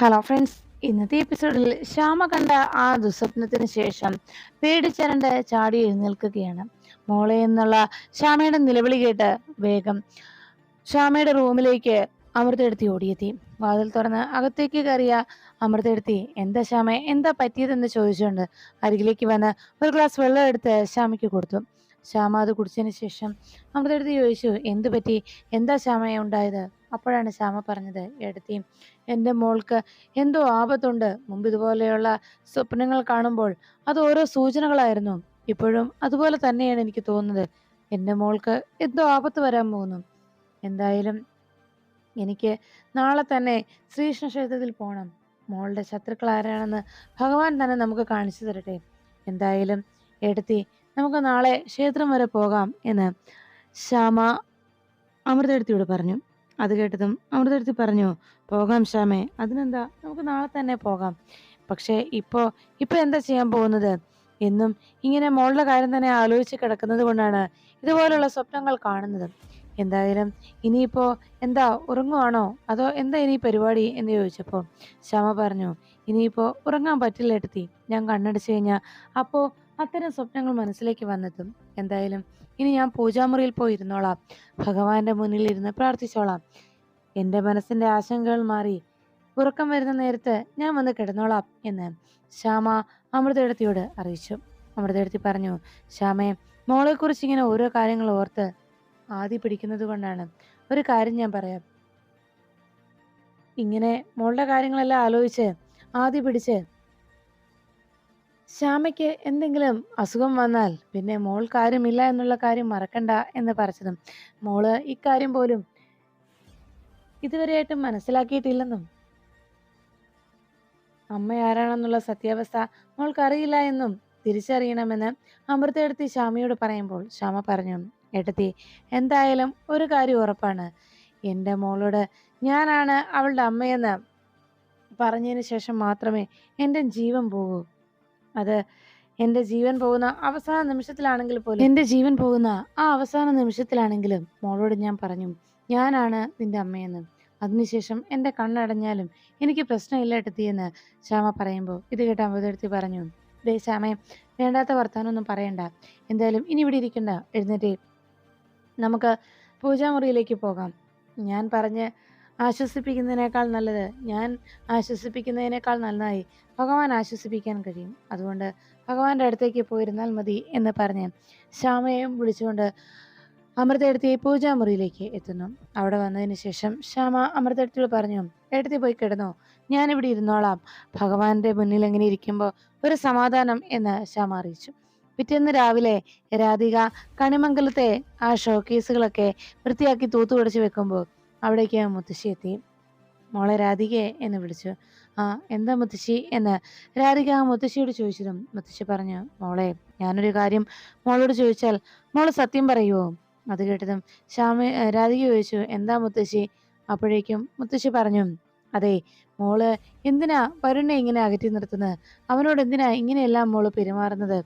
Hello friends ഇന്നത്തെ എപ്പിസോഡിൽ ശ്യാമ കണ്ട ആ ദുസ്വപ്നത്തിന് ശേഷം പേടിച്ചരണ്ട് ചാടി എഴുന്നേൽക്കുകയാണ്. മോളെ എന്നുള്ള ശ്യാമയുടെ നിലവിളി കേട്ട് വേഗം ശ്യാമയുടെ റൂമിലേക്ക് അമൃതെടുത്തി ഓടിയെത്തി. വാതിൽ തുറന്ന് അകത്തേക്ക് കയറിയ അമൃതെടുത്തി എന്താ ശ്യാമ എന്താ പറ്റിയതെന്ന് ചോദിച്ചുകൊണ്ട് അരികിലേക്ക് വന്ന് ഒരു ഗ്ലാസ് വെള്ളം എടുത്ത് ശ്യാമയ്ക്ക് കൊടുത്തു. ശ്യാമ അത് കുടിച്ചതിന് ശേഷം അമൃതെടുത്ത് ചോദിച്ചു എന്തു പറ്റി? എന്താ ശ്യാമയെ ഉണ്ടായത്? അപ്പോഴാണ് ശ്യാമ പറഞ്ഞത് എടുത്തി എന്റെ മോൾക്ക് എന്തോ ആപത്തുണ്ട്. മുമ്പ് ഇതുപോലെയുള്ള സ്വപ്നങ്ങൾ കാണുമ്പോൾ അത് ഓരോ സൂചനകളായിരുന്നു. ഇപ്പോഴും അതുപോലെ തന്നെയാണ് എനിക്ക് തോന്നുന്നത്. എന്റെ മോൾക്ക് എന്തോ ആപത്ത് വരാൻ പോകുന്നു. എന്തായാലും എനിക്ക് നാളെ തന്നെ ശ്രീകൃഷ്ണ ക്ഷേത്രത്തിൽ പോകണം മോളുടെ ശത്രുക്കൾ ആരാണെന്ന് ഭഗവാൻ തന്നെ നമുക്ക് കാണിച്ചു തരട്ടെ. എന്തായാലും എടുത്തി നമുക്ക് നാളെ ക്ഷേത്രം വരെ പോകാം എന്ന് ശ്യാമ അമൃതെടുത്തിയോട് പറഞ്ഞു. അത് കേട്ടതും അമൃതെടുത്തി പറഞ്ഞു പോകാം ശ്യാമേ അതിനെന്താ? നമുക്ക് നാളെ തന്നെ പോകാം. പക്ഷേ ഇപ്പോൾ ഇപ്പോൾ എന്താ ചെയ്യാൻ പോകുന്നത്? എന്നും ഇങ്ങനെ മോളുടെ കാര്യം തന്നെ ആലോചിച്ച് കിടക്കുന്നത് കൊണ്ടാണ് ഇതുപോലുള്ള സ്വപ്നങ്ങൾ കാണുന്നത്. എന്തായാലും ഇനിയിപ്പോൾ എന്താ ഉറങ്ങുവാണോ? അതോ എന്താ ഇനി പരിപാടി എന്ന് ചോദിച്ചപ്പോൾ ശ്യാമ പറഞ്ഞു ഇനിയിപ്പോൾ ഉറങ്ങാൻ പറ്റില്ല എടുത്തി ഞാൻ കണ്ണടിച്ചു കഴിഞ്ഞാൽ അപ്പോൾ അത്തരം സ്വപ്നങ്ങൾ മനസ്സിലേക്ക് വന്നതും എന്തായാലും ഇനി ഞാൻ പൂജാമുറിയിൽ പോയി ഇരുന്നോളാം ഭഗവാന്റെ മുന്നിൽ ഇരുന്ന് പ്രാർത്ഥിച്ചോളാം. എന്റെ മനസ്സിന്റെ ആശങ്കകൾ മാറി ഉറക്കം വരുന്ന നേരത്ത് ഞാൻ വന്ന് കിടന്നോളാം എന്ന് ശ്യാമ അമൃതയെടുത്തിയോട് അറിയിച്ചു. അമൃതയെടുത്തി പറഞ്ഞു ശ്യാമയെ മോളെക്കുറിച്ച് ഇങ്ങനെ ഓരോ കാര്യങ്ങൾ ഓർത്ത് ആദ്യ പിടിക്കുന്നത് കൊണ്ടാണ് ഒരു കാര്യം ഞാൻ പറയാം. ഇങ്ങനെ മോളുടെ കാര്യങ്ങളെല്ലാം ആലോചിച്ച് ആദ്യ പിടിച്ച് ശ്യാമയ്ക്ക് എന്തെങ്കിലും അസുഖം വന്നാൽ പിന്നെ മോൾ കാര്യമില്ല എന്നുള്ള കാര്യം മറക്കണ്ട എന്ന് പറഞ്ഞതും മോൾ ഇക്കാര്യം പോലും ഇതുവരെയായിട്ടും മനസ്സിലാക്കിയിട്ടില്ലെന്നും അമ്മ ആരാണെന്നുള്ള സത്യാവസ്ഥ മോൾക്കറിയില്ല എന്നും തിരിച്ചറിയണമെന്ന് അമൃതയെടുത്തി ശ്യാമയോട് പറയുമ്പോൾ ശ്യാമ പറഞ്ഞു എടുത്തി എന്തായാലും ഒരു കാര്യം ഉറപ്പാണ്. എന്റെ മോളോട് ഞാനാണ് അവളുടെ അമ്മയെന്ന് പറഞ്ഞതിന് ശേഷം മാത്രമേ എന്റെ ജീവൻ പോകൂ. അത് എന്റെ ജീവൻ പോകുന്ന അവസാന നിമിഷത്തിലാണെങ്കിൽ പോലും എന്റെ ജീവൻ പോകുന്ന ആ അവസാന നിമിഷത്തിലാണെങ്കിലും മോളോട് ഞാൻ പറഞ്ഞു ഞാനാണ് നിന്റെ അമ്മയെന്ന്. അതിനുശേഷം എന്റെ കണ്ണടഞ്ഞാലും എനിക്ക് പ്രശ്നമില്ല എട്ടത്തിയെന്ന് ശ്യാമ പറയുമ്പോൾ ഇത് കേട്ട് അമൃതെടുത്തി പറഞ്ഞു ദേ ശ്യാമേ വേണ്ടാത്ത വർത്താനൊന്നും പറയണ്ട. എന്തായാലും ഇനി ഇവിടെ ഇരിക്കണ്ട. എഴുന്നേറ്റ്. നമുക്ക് പൂജാമുറിയിലേക്ക് പോകാം. ഞാൻ പറഞ്ഞ് ആശ്വസിപ്പിക്കുന്നതിനേക്കാൾ നല്ലത് ഞാൻ ആശ്വസിപ്പിക്കുന്നതിനേക്കാൾ നന്നായി ഭഗവാൻ ആശ്വസിപ്പിക്കാൻ കഴിയും. അതുകൊണ്ട് ഭഗവാന്റെ അടുത്തേക്ക് പോയിരുന്നാൽ മതി എന്ന് പറഞ്ഞ് ശ്യാമയും വിളിച്ചുകൊണ്ട് അമൃതയെടുത്തി പൂജാമുറിയിലേക്ക് എത്തുന്നു. അവിടെ വന്നതിന് ശേഷം ശ്യാമ അമൃതയെടുത്തിയോട് പറഞ്ഞു എടുത്തി പോയി കിടന്നു. ഞാനിവിടെ ഇരുന്നോളാം. ഭഗവാന്റെ മുന്നിൽ എങ്ങനെ ഇരിക്കുമ്പോൾ ഒരു സമാധാനം എന്ന് ശ്യാമ അറിയിച്ചു. പിറ്റേന്ന് രാവിലെ രാധിക കണിമംഗലത്തെ ആ ഷോക്കേസുകളൊക്കെ വൃത്തിയാക്കി തൂത്തുപിടിച്ച് വെക്കുമ്പോൾ അവിടേക്ക് മുത്തശ്ശി എത്തി. മോളെ രാധികയെ എന്ന് വിളിച്ചു. ആ എന്താ മുത്തശ്ശി? എന്ന് രാധിക ആ മുത്തശ്ശിയോട് ചോദിച്ചതും മുത്തശ്ശി പറഞ്ഞു മോളെ ഞാനൊരു കാര്യം മോളോട് ചോദിച്ചാൽ മോൾ സത്യം പറയുമോ അത് കേട്ടതും ശ്യാമ രാധിക ചോദിച്ചു എന്താ മുത്തശ്ശി? അപ്പോഴേക്കും മുത്തശ്ശി പറഞ്ഞു അതെ മോൾ എന്തിനാ വരുണിനെ ഇങ്ങനെ അകറ്റി നിർത്തുന്നത്? അവനോട് എന്തിനാ ഇങ്ങനെയെല്ലാം മോൾ പെരുമാറുന്നത്?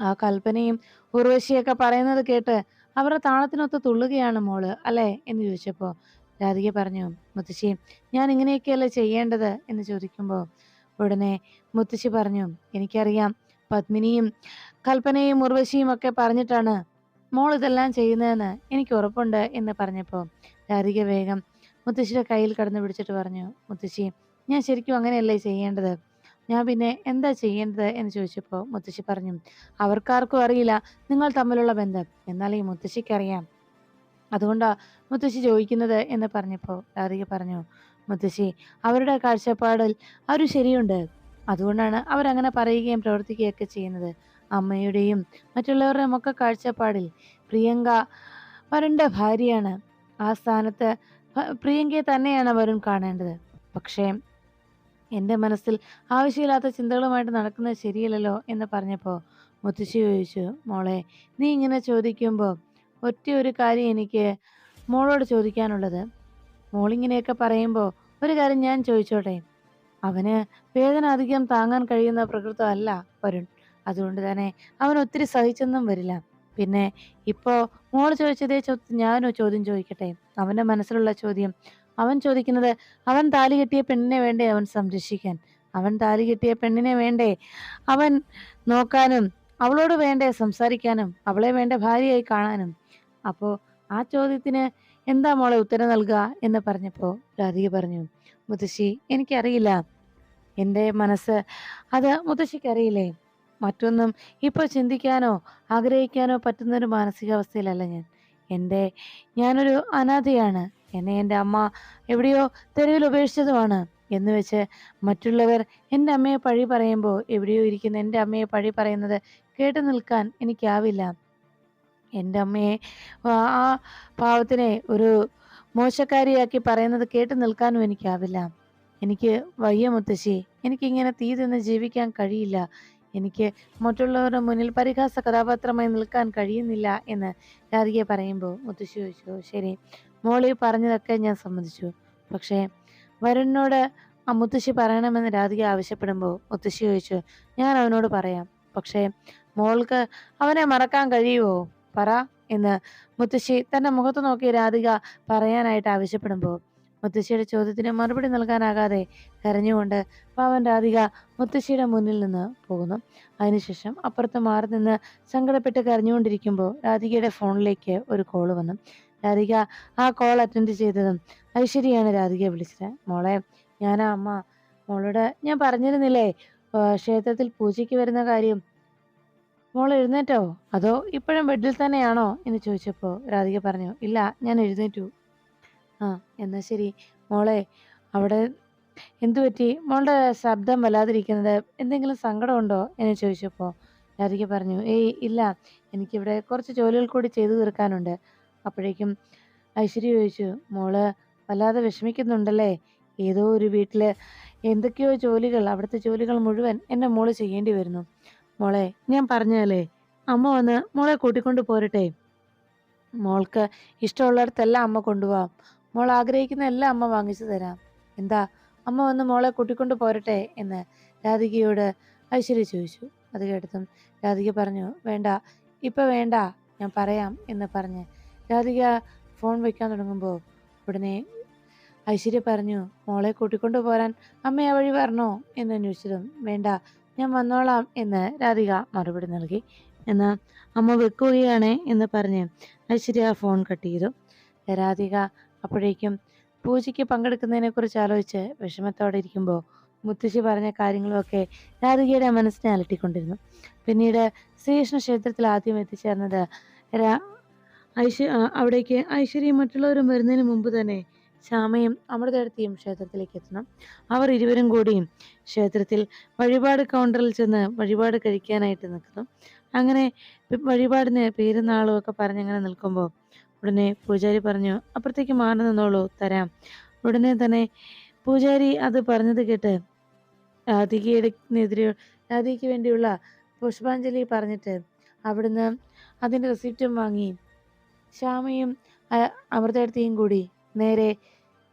ആ കൽപ്പനയും ഉർവശിയൊക്കെ പറയുന്നത് കേട്ട് അവരുടെ താളത്തിനൊത്ത് തുള്ളുകയാണ് മോൾ അല്ലേ? എന്ന് ചോദിച്ചപ്പോൾ രാധിക പറഞ്ഞു മുത്തശ്ശി ഞാൻ ഇങ്ങനെയൊക്കെയല്ലേ ചെയ്യേണ്ടത്? എന്ന് ചോദിക്കുമ്പോൾ ഉടനെ മുത്തശ്ശി പറഞ്ഞു എനിക്കറിയാം പത്മിനിയും കൽപ്പനയും ഉർവശിയും ഒക്കെ പറഞ്ഞിട്ടാണ് മോൾ ഇതെല്ലാം ചെയ്യുന്നതെന്ന് എനിക്ക് ഉറപ്പുണ്ട് എന്ന് പറഞ്ഞപ്പോൾ രാധിക വേഗം മുത്തശ്ശിയുടെ കയ്യിൽ കടന്നു പിടിച്ചിട്ട് പറഞ്ഞു മുത്തശ്ശി ഞാൻ ശരിക്കും അങ്ങനെയല്ലേ ചെയ്യേണ്ടത്? ഞാൻ പിന്നെ എന്താ ചെയ്യേണ്ടത് എന്ന് ചോദിച്ചപ്പോൾ മുത്തശ്ശി പറഞ്ഞു അവർക്കാർക്കും അറിയില്ല നിങ്ങൾ തമ്മിലുള്ള ബന്ധം. എന്നാൽ ഈ മുത്തശ്ശിക്കറിയാം അതുകൊണ്ടാ മുത്തശ്ശി ചോദിക്കുന്നത് എന്ന് പറഞ്ഞപ്പോൾ രാധിക പറഞ്ഞു മുത്തശ്ശി അവരുടെ കാഴ്ചപ്പാടിൽ അവർ ശരിയുണ്ട്. അതുകൊണ്ടാണ് അവരങ്ങനെ പറയുകയും പ്രവർത്തിക്കുകയൊക്കെ ചെയ്യുന്നത്. അമ്മയുടെയും മറ്റുള്ളവരുടെയും ഒക്കെ കാഴ്ചപ്പാടിൽ പ്രിയങ്ക വരുണിന്റെ ഭാര്യയാണ്. ആ സ്ഥാനത്ത് പ്രിയങ്കയെ തന്നെയാണ് വരുൺ കാണേണ്ടത്. പക്ഷേ എന്റെ മനസ്സിൽ ആവശ്യമില്ലാത്ത ചിന്തകളുമായിട്ട് നടക്കുന്നത് ശരിയല്ലല്ലോ എന്ന് പറഞ്ഞപ്പോൾ മുത്തശ്ശി ചോദിച്ചു മോളെ നീ ഇങ്ങനെ ചോദിക്കുമ്പോൾ ഒറ്റ ഒരു കാര്യം എനിക്ക് മോളോട് ചോദിക്കാനുള്ളത്. മോളിങ്ങനെയൊക്കെ പറയുമ്പോൾ ഒരു കാര്യം ഞാൻ ചോദിച്ചോട്ടെ. അവന് വേദന അധികം താങ്ങാൻ കഴിയുന്ന പ്രകൃതം അല്ല വരുൺ. അതുകൊണ്ട് തന്നെ അവൻ ഒത്തിരി സഹിച്ചൊന്നും വരില്ല. പിന്നെ ഇപ്പോൾ മോൾ ചോദിച്ചതേ ചോ ഞാനോ ചോദ്യം ചോദിക്കട്ടെ? അവന്റെ മനസ്സിലുള്ള ചോദ്യം അവൻ ചോദിക്കുന്നത് അവൻ താലി കെട്ടിയ പെണ്ണിനെ വേണ്ടേ അവൻ സംരക്ഷിക്കാൻ? അവൻ താലി കെട്ടിയ പെണ്ണിനെ വേണ്ടേ അവൻ നോക്കാനും അവളോട് വേണ്ടേ സംസാരിക്കാനും അവളെ വേണ്ട ഭാര്യയായി കാണാനും? അപ്പോൾ ആ ചോദ്യത്തിന് എന്താ മോളെ ഉത്തരം നൽകുക എന്ന് പറഞ്ഞപ്പോൾ രാധിക പറഞ്ഞു മുത്തശ്ശി എനിക്കറിയില്ല. എന്റെ മനസ്സ് അത് മുത്തശ്ശിക്കറിയില്ലേ? മറ്റൊന്നും ഇപ്പോൾ ചിന്തിക്കാനോ ആഗ്രഹിക്കാനോ പറ്റുന്നൊരു മാനസികാവസ്ഥയിലല്ല ഞാൻ. എന്റെ ഞാനൊരു അനാഥയാണ്. എന്നെ എന്റെ അമ്മ എവിടെയോ തെരുവിൽ ഉപേക്ഷിച്ചതുമാണ്. എന്ന് വെച്ച് മറ്റുള്ളവർ എന്റെ അമ്മയെ പഴി പറയുമ്പോൾ എവിടെയോ ഇരിക്കുന്ന എന്റെ അമ്മയെ പഴി പറയുന്നത് കേട്ടു നിൽക്കാൻ എനിക്കാവില്ല. എന്റെ അമ്മയെ ആ പാവത്തിനെ ഒരു മോശക്കാരിയാക്കി പറയുന്നത് കേട്ടു നിൽക്കാനും എനിക്കാവില്ല. എനിക്ക് വയ്യ മുത്തശ്ശി. എനിക്കിങ്ങനെ തീ തിന്ന് ജീവിക്കാൻ കഴിയില്ല. എനിക്ക് മറ്റുള്ളവരുടെ മുന്നിൽ പരിഹാസ കഥാപാത്രമായി നിൽക്കാൻ കഴിയുന്നില്ല എന്ന് രാധിക പറയുമ്പോൾ മുത്തശ്ശി ചോദിച്ചു ശരി. മോളി പറഞ്ഞതൊക്കെ ഞാൻ സമ്മതിച്ചു. പക്ഷേ വരുണിനോട് ആ മുത്തശ്ശി പറയണമെന്ന് രാധിക ആവശ്യപ്പെടുമ്പോൾ മുത്തശ്ശി ചോദിച്ചു ഞാൻ അവനോട് പറയാം. പക്ഷേ മോൾക്ക് അവനെ മറക്കാൻ കഴിയുമോ പറ എന്ന് മുത്തശ്ശി തന്റെ മുഖത്ത് നോക്കി രാധിക പറയാനായിട്ട് ആവശ്യപ്പെടുമ്പോൾ മുത്തശ്ശിയുടെ ചോദ്യത്തിന് മറുപടി നൽകാനാകാതെ കരഞ്ഞുകൊണ്ട് പാവൻ രാധിക മുത്തശ്ശിയുടെ മുന്നിൽ നിന്ന് പോകുന്നു. അതിനുശേഷം അപ്പുറത്ത് മാറി നിന്ന് സങ്കടപ്പെട്ട് കരഞ്ഞുകൊണ്ടിരിക്കുമ്പോൾ രാധികയുടെ ഫോണിലേക്ക് ഒരു കോൾ വന്നു. രാധിക ആ കോൾ അറ്റൻഡ് ചെയ്തതും. ഐശ്വര്യയാണ് രാധികയെ വിളിച്ചത്. മോളെ ഞാനാ അമ്മ. മോളോട് ഞാൻ പറഞ്ഞിരുന്നില്ലേ ക്ഷേത്രത്തിൽ പൂജയ്ക്ക് വരുന്ന കാര്യം? മോൾ എഴുന്നേറ്റോ? അതോ ഇപ്പോഴും ബെഡിൽ തന്നെയാണോ? എന്ന് ചോദിച്ചപ്പോൾ രാധിക പറഞ്ഞു ഇല്ല ഞാൻ എഴുന്നേറ്റു. ആ എന്നാ ശരി. മോളെ അവിടെ എന്തു പറ്റി? മോളുടെ ശബ്ദം വല്ലാതിരിക്കുന്നത് എന്തെങ്കിലും സങ്കടമുണ്ടോ? എന്ന് ചോദിച്ചപ്പോൾ രാധിക പറഞ്ഞു ഏയ് ഇല്ല. എനിക്കിവിടെ കുറച്ച് ജോലികൾ കൂടി ചെയ്തു തീർക്കാനുണ്ട്. അപ്പോഴേക്കും ഐശ്വര്യ ചോദിച്ചു മോൾ വല്ലാതെ വിഷമിക്കുന്നുണ്ടല്ലേ? ഏതോ ഒരു വീട്ടിൽ എന്തൊക്കെയോ ജോലികൾ അവിടുത്തെ ജോലികൾ മുഴുവൻ എന്റെ മോൾ ചെയ്യേണ്ടി വരുന്നു. മോളെ ഞാൻ പറഞ്ഞല്ലേ അമ്മ വന്ന് മോളെ കൂട്ടിക്കൊണ്ട് പോരട്ടെ. മോൾക്ക് ഇഷ്ടമുള്ളിടത്തെല്ലാം അമ്മ കൊണ്ടുപോവാം. മോൾ ആഗ്രഹിക്കുന്ന എല്ലാം അമ്മ വാങ്ങിച്ചു തരാം. എന്താ അമ്മ വന്ന് മോളെ കൂട്ടിക്കൊണ്ട് പോരട്ടെ എന്ന് രാധികയോട് ഐശ്വര്യ ചോദിച്ചു. അത് കേട്ടതും രാധിക പറഞ്ഞു വേണ്ട ഇപ്പം വേണ്ട ഞാൻ പറയാം എന്ന് പറഞ്ഞ് രാധിക ഫോൺ വയ്ക്കാൻ തുടങ്ങുമ്പോൾ ഉടനെ ഐശ്വര്യ പറഞ്ഞു മോളെ കൂട്ടിക്കൊണ്ടു പോരാൻ അമ്മ ആ വഴി വരണോ എന്ന് അന്വേഷിച്ചതും വേണ്ട ഞാൻ വന്നോളാം എന്ന് രാധിക മറുപടി നൽകി. എന്നാൽ അമ്മ വെക്കുകയാണ് എന്ന് പറഞ്ഞ് ഐശ്വര്യ ഫോൺ കട്ട് ചെയ്തു. രാധിക അപ്പോഴേക്കും പൂജയ്ക്ക് പങ്കെടുക്കുന്നതിനെ കുറിച്ച് ആലോചിച്ച് വിഷമത്തോടെ ഇരിക്കുമ്പോൾ മുത്തശ്ശി പറഞ്ഞ കാര്യങ്ങളുമൊക്കെ രാധികയുടെ മനസ്സിനെ അലട്ടിക്കൊണ്ടിരുന്നു. പിന്നീട് ശ്രീകൃഷ്ണ ക്ഷേത്രത്തിൽ ആദ്യം എത്തിച്ചേർന്നത് ഐശ്വ അവിടേക്ക് ഐശ്വര്യയും മറ്റുള്ളവരും വരുന്നതിന് മുമ്പ് തന്നെ ശ്യാമയും അമൃതേടത്തിയും ക്ഷേത്രത്തിലേക്ക് എത്തണം. അവർ ഇരുവരും കൂടി ക്ഷേത്രത്തിൽ വഴിപാട് കൗണ്ടറിൽ ചെന്ന് വഴിപാട് കഴിക്കാനായിട്ട് നിൽക്കുന്നു. അങ്ങനെ വഴിപാടിന് പേരും നാളും ഒക്കെ പറഞ്ഞങ്ങനെ നിൽക്കുമ്പോൾ ഉടനെ പൂജാരി പറഞ്ഞു അപ്പുറത്തേക്ക് മാറി നിന്നോളൂ തരാം. ഉടനെ തന്നെ പൂജാരി അത് പറഞ്ഞത് കേട്ട് രാധികയുടെ രാധികയ്ക്ക് വേണ്ടിയുള്ള പുഷ്പാഞ്ജലി പറഞ്ഞിട്ട് അവിടുന്ന് അതിന്റെ റെസിപ്റ്റും വാങ്ങി ശ്യാമയും അ- കൂടി നേരെ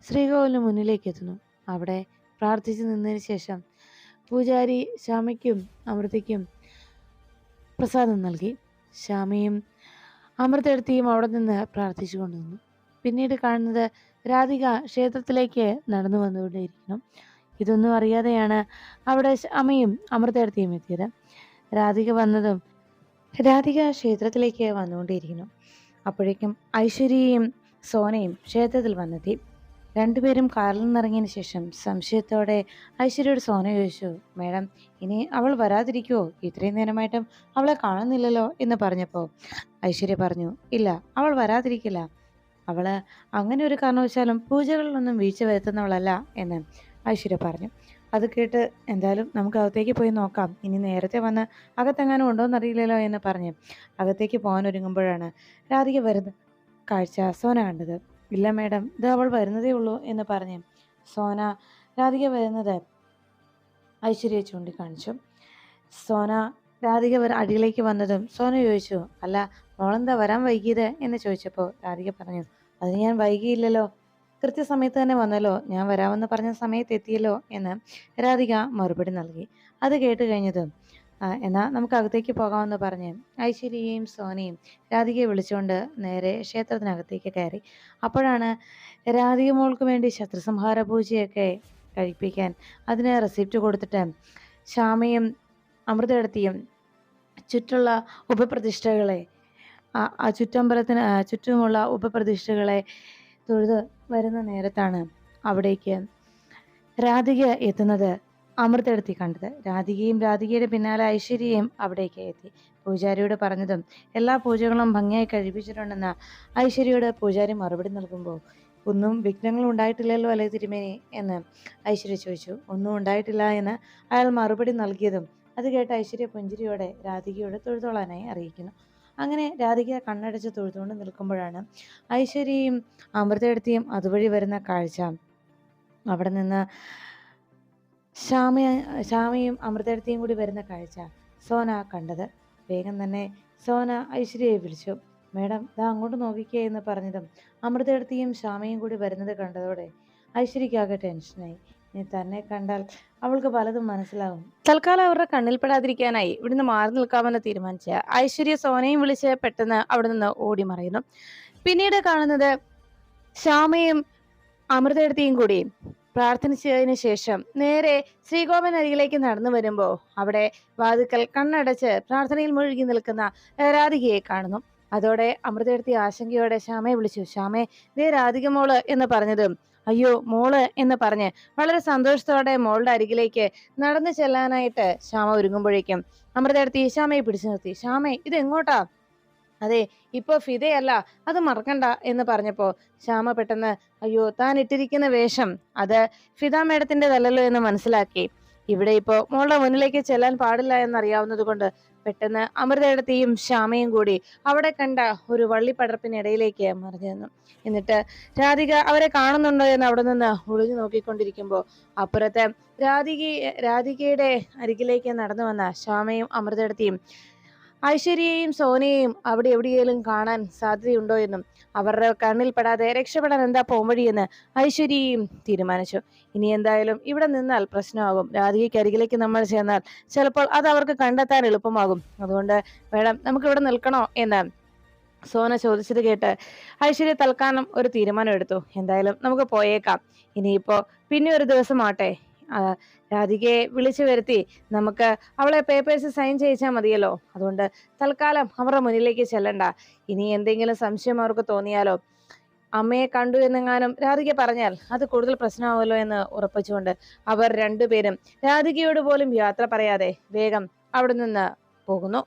ശ്രീകോവിലിന് മുന്നിലേക്ക് എത്തുന്നു. അവിടെ പ്രാർത്ഥിച്ചു നിന്നതിന് ശേഷം പൂജാരി ശ്യാമയ്ക്കും അമൃതയ്ക്കും പ്രസാദം നൽകി. ശ്യാമയും അമൃതേടത്തിയും അവിടെ നിന്ന് പ്രാർത്ഥിച്ചു കൊണ്ടുവന്നു പിന്നീട് കാണുന്നത് രാധിക ക്ഷേത്രത്തിലേക്ക് നടന്നു വന്നുകൊണ്ടേയിരിക്കുന്നു. ഇതൊന്നും അറിയാതെയാണ് അവിടെ അമ്മയും അമൃതേടത്തിയും എത്തിയത്. രാധിക വന്നതും രാധിക ക്ഷേത്രത്തിലേക്ക് വന്നുകൊണ്ടേയിരിക്കുന്നു. അപ്പോഴേക്കും ഐശ്വര്യയും സോനയും ക്ഷേത്രത്തിൽ വന്നെത്തി. രണ്ടുപേരും കാറിൽ നിന്നിറങ്ങിയതിന് ശേഷം സംശയത്തോടെ ഐശ്വര്യയോട് സോന ചോദിച്ചു മേഡം ഇനി അവൾ വരാതിരിക്കുമോ ഇത്രയും നേരമായിട്ടും അവളെ കാണുന്നില്ലല്ലോ? എന്ന് പറഞ്ഞപ്പോൾ ഐശ്വര്യ പറഞ്ഞു ഇല്ല അവൾ വരാതിരിക്കില്ല. അവൾ അങ്ങനെ ഒരു കാരണവശാലും പൂജകളിലൊന്നും വീഴ്ച വരുത്തുന്നവളല്ല എന്ന് ഐശ്വര്യ പറഞ്ഞു. അത് കേട്ട് എന്തായാലും നമുക്ക് അകത്തേക്ക് പോയി നോക്കാം. ഇനി നേരത്തെ വന്ന് അകത്തെങ്ങാനും ഉണ്ടോ അറിയില്ലല്ലോ എന്ന് പറഞ്ഞ് അകത്തേക്ക് പോകാൻ ഒരുങ്ങുമ്പോഴാണ് രാധിക വരുന്ന കാഴ്ച സോന കണ്ടത്. ഇല്ല മേഡം ഇത് അവൾ വരുന്നതേ ഉള്ളൂ എന്ന് പറഞ്ഞ് സോന രാധിക വരുന്നത് ഐശ്വര്യ ചൂണ്ടിക്കാണിച്ചു. സോന രാധിക വര അടിയിലേക്ക് വന്നതും സോന ചോദിച്ചു അല്ല മോളെന്താ വരാൻ വൈകിയത്? എന്ന് ചോദിച്ചപ്പോൾ രാധിക പറഞ്ഞു അത് ഞാൻ വൈകിയില്ലല്ലോ. കൃത്യസമയത്ത് തന്നെ വന്നല്ലോ ഞാൻ വരാമെന്ന് പറഞ്ഞ സമയത്ത് എത്തിയല്ലോ എന്ന് രാധിക മറുപടി നൽകി. അത് കേട്ട് കഴിഞ്ഞതും എന്നാൽ നമുക്ക് അകത്തേക്ക് പോകാമെന്ന് പറഞ്ഞ് ഐശ്വര്യയും സോനയും രാധികയെ വിളിച്ചുകൊണ്ട് നേരെ ക്ഷേത്രത്തിനകത്തേക്ക് കയറി. അപ്പോഴാണ് രാധിക മോൾക്ക് വേണ്ടി ശത്രുസംഹാര പൂജയൊക്കെ കഴിപ്പിക്കാൻ അതിന് റെസിപ്റ്റ് കൊടുത്തിട്ട് ശ്യാമയും അമൃതയെടുത്തിയും ചുറ്റുള്ള ഉപപ്രതിഷ്ഠകളെ ചുറ്റമ്പലത്തിന് ചുറ്റുമുള്ള ഉപപ്രതിഷ്ഠകളെ തൊഴുത് വരുന്ന നേരത്താണ് അവിടേക്ക് രാധിക എത്തുന്നത് അമൃതെടുത്തി കണ്ടത്. രാധികയും രാധികയുടെ പിന്നാലെ ഐശ്വര്യയും അവിടേക്ക് എത്തി. പൂജാരിയോട് പറഞ്ഞതും എല്ലാ പൂജകളും ഭംഗിയായി കഴിപ്പിച്ചിട്ടുണ്ടെന്ന് ഐശ്വര്യയോട് പൂജാരി മറുപടി നൽകുമ്പോൾ ഒന്നും വിഘ്നങ്ങൾ ഉണ്ടായിട്ടില്ലല്ലോ അല്ലേ തിരുമേനി? എന്ന് ഐശ്വര്യ ചോദിച്ചു. ഒന്നും ഉണ്ടായിട്ടില്ല എന്ന് അയാൾ മറുപടി നൽകിയതും അത് കേട്ട് ഐശ്വര്യ പുഞ്ചിരിയോടെ രാധികയോട് തൊഴുതോളാനായി അറിയിക്കുന്നു. അങ്ങനെ രാധിക കണ്ണടച്ച് തൊഴുതുകൊണ്ട് നിൽക്കുമ്പോഴാണ് ഐശ്വര്യയും അമൃതയെടുത്തിയും അതുവഴി വരുന്ന കാഴ്ച. അവിടെ നിന്ന് ശ്യാമ ശ്യാമയും അമൃതയെടുത്തിയും കൂടി വരുന്ന കാഴ്ച സോന കണ്ടത്. വേഗം തന്നെ സോന ഐശ്വര്യയെ വിളിച്ചു. മേഡം ദാ അങ്ങോട്ട് നോക്കിക്കേ എന്ന് പറഞ്ഞതും അമൃതയെടുത്തിയും ശ്യാമയും കൂടി വരുന്നത് കണ്ടതോടെ ഐശ്വര്യക്കാകെ ടെൻഷനായി ഇനി തന്നെ കണ്ടാൽ അവൾക്ക് പലതും മനസ്സിലാവും തൽക്കാലം അവരുടെ കണ്ണിൽപ്പെടാതിരിക്കാനായി ഇവിടുന്ന് മാറി നിൽക്കാമെന്ന് തീരുമാനിച്ച ഐശ്വര്യ സോനയും വിളിച്ച് പെട്ടെന്ന് അവിടെ നിന്ന് ഓടി മറയുന്നു. പിന്നീട് കാണുന്നത് ശ്യാമയും അമൃതയെടുത്തിയും കൂടി. പ്രാർത്ഥിച്ചതിന് ശേഷം നേരെ ശ്രീകോപൻ അരികിലേക്ക് നടന്നു വരുമ്പോൾ അവിടെ വാതുക്കൽ കണ്ണടച്ച് പ്രാർത്ഥനയിൽ മുഴുകി നിൽക്കുന്ന രാധികയെ കാണുന്നു. അതോടെ അമൃതയെടുത്തി ആശങ്കയോടെ ശ്യാമയെ വിളിച്ചു. ശ്യാമേ ദേ രാധിക മോൾ എന്ന് പറഞ്ഞതും അയ്യോ മോൾ എന്ന് പറഞ്ഞ് വളരെ സന്തോഷത്തോടെ മോളുടെ അരികിലേക്ക് നടന്നു ചെല്ലാനായിട്ട് ശ്യാമ ഒരുങ്ങുമ്പോഴേക്കും അമൃതയെടുത്തി ശ്യാമയെ പിടിച്ചു നിർത്തി. ശ്യാമേ ഇത് എങ്ങോട്ടാ? അതെ ഇപ്പൊ ഫിതയല്ല അത് മറക്കണ്ട എന്ന് പറഞ്ഞപ്പോ ശ്യാമ പെട്ടെന്ന് അയ്യോ താൻ ഇട്ടിരിക്കുന്ന വേഷം അത് ഫിത മേഡത്തിന്റെതല്ലല്ലോ എന്ന് മനസ്സിലാക്കി. ഇവിടെ ഇപ്പോ മോളുടെ മുന്നിലേക്ക് ചെല്ലാൻ പാടില്ല എന്നറിയാവുന്നത് കൊണ്ട് പെട്ടെന്ന് അമൃതയെടുത്തിയും ശ്യാമയും കൂടി അവിടെ കണ്ട ഒരു വള്ളിപ്പടർപ്പിനിടയിലേക്ക് മറിഞ്ഞു നിന്നു. എന്നിട്ട് രാധിക അവരെ കാണുന്നുണ്ടോ എന്ന് അവിടെ നിന്ന് ഒളിഞ്ഞു നോക്കിക്കൊണ്ടിരിക്കുമ്പോൾ അപ്പുറത്തെ രാധിക രാധികയുടെ അരികിലേക്ക് നടന്നു വന്ന ശ്യാമയും അമൃതയെടുത്തിയും ഐശ്വര്യയെയും സോനയെയും അവിടെ എവിടെയെങ്കിലും കാണാൻ സാധ്യതയുണ്ടോ എന്നും അവരുടെ കണ്ണിൽ പെടാതെ രക്ഷപ്പെടാൻ എന്താ പോംവഴിയെന്ന് ഐശ്വര്യയും തീരുമാനിച്ചു. ഇനി എന്തായാലും ഇവിടെ നിന്നാൽ പ്രശ്നമാകും. രാധികയ്ക്ക് അരികിലേക്ക് നമ്മൾ ചെന്നാൽ ചിലപ്പോൾ അത് അവർക്ക് കണ്ടെത്താൻ എളുപ്പമാകും. അതുകൊണ്ട് വേണം നമുക്ക് ഇവിടെ നിൽക്കണോ എന്ന് സോന ചോദിച്ചത് കേട്ട് ഐശ്വര്യ തൽക്കാലം ഒരു തീരുമാനം എടുത്തു. എന്തായാലും നമുക്ക് പോയേക്കാം. ഇനിയിപ്പോ പിന്നെ ഒരു ദിവസമാട്ടെ രാധികയെ വിളിച്ചു വരുത്തി. നമുക്ക് അവളെ പേപ്പേഴ്സ് സൈൻ ചെയ്യിച്ചാൽ മതിയല്ലോ. അതുകൊണ്ട് തൽക്കാലം അവരുടെ മുന്നിലേക്ക് ചെല്ലണ്ട. ഇനി എന്തെങ്കിലും സംശയം അവർക്ക് തോന്നിയാലോ? അമ്മയെ കണ്ടു എന്നെങ്ങാനും രാധിക പറഞ്ഞാൽ അത് കൂടുതൽ പ്രശ്നമാവുമല്ലോ എന്ന് ഉറപ്പിച്ചുകൊണ്ട് അവർ രണ്ടുപേരും രാധികയോട് പോലും യാത്ര പറയാതെ വേഗം അവിടെ നിന്ന് പോകുന്നു.